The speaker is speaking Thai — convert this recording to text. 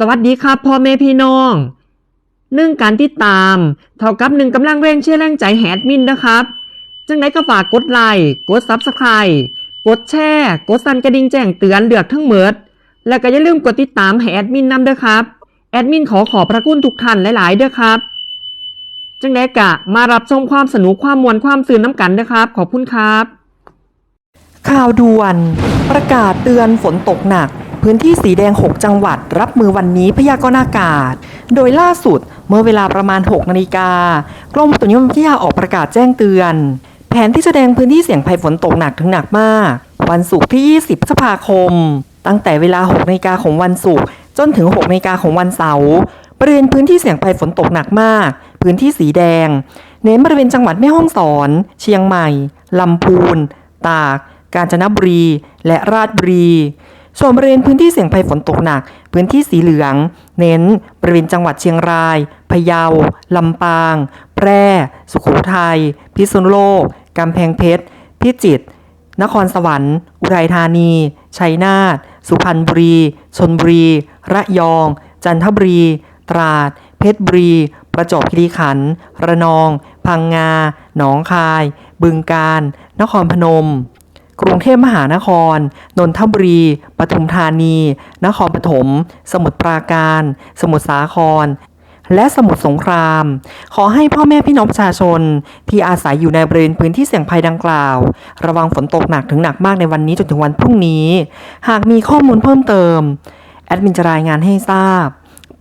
สวัสดีครับพ่อแม่พี่น้องหนึ่งการติดตาม เท่ากับหนึ่งกำลังแรงเชื่อแรงใจแฮดมินนะครับ จังไดก็ฝากกดไลค์กดซับสไครต์กดแชร์กดสั่นกระดิ่งแจ้งเตือนเลือกทั้งเมิดแล้วก็อย่าลืมกดติดตามแอดมินนำเด้อครับ แอดมินขอขอบพระคุณทุกท่านหลาย ๆ เด้อครับ จังไดกะมารับชมความสนุกความมวลความสื่นน้ำกันเด้อครับ ขอบคุณครับ ข่าวด่วน ประกาศเตือนฝนตกหนัก พื้นที่สีแดง 6 จังหวัด รับมือวันนี้พยากรณ์อากาศ โดยล่าสุดเมื่อเวลาประมาณ 6 นาฬิกากรมอุตุนิยมวิทยาออกประกาศแจ้งเตือน แผนที่แสดงพื้นที่เสี่ยงภัยฝนตกหนักถึงหนักมาก วันศุกร์ที่ 20พฤษภาคม ตั้งแต่เวลา 6 นาฬิกาของวันศุกร์จนถึง 6 นาฬิกาของวันเสาร์บริเวณพื้นที่เสี่ยงภัยฝนตกหนักมาก พื้นที่สีแดง เน้นบริเวณจังหวัดแม่ฮ่องสอน เชียงใหม่ลำพูน ตาก กาญจนบุรี และราชบุรี ส่วนบริเวณพื้นที่เสี่ยงภัยฝนตกหนัก พื้นที่สีเหลือง เน้น บริเวณจังหวัดเชียงราย พะเยา ลำปาง แพร่ สุโขทัย พิษณุโลก กำแพงเพชร พิจิตร นครสวรรค์ อุทัยธานี ชัยนาท สุพรรณบุรี ชนบุรี ระยอง จันทบุรี ตราด เพชรบุรี ประจวบคีรีขันธ์ ระนอง พังงา หนองคาย บึงกาฬ นครพนม กรุงเทพมหานคร นนทบุรี ปทุมธานี นครปฐม สมุทรปราการ สมุทรสาคร และสมุทรสงคราม ขอให้พ่อแม่พี่น้องประชาชน ที่อาศัยอยู่ในบริเวณพื้นที่เสี่ยงภัยดังกล่าว ระวังฝนตกหนักถึงหนักมากในวันนี้จนถึงวันพรุ่งนี้ หากมีข้อมูลเพิ่มเติม แอดมินจะรายงานให้ทราบ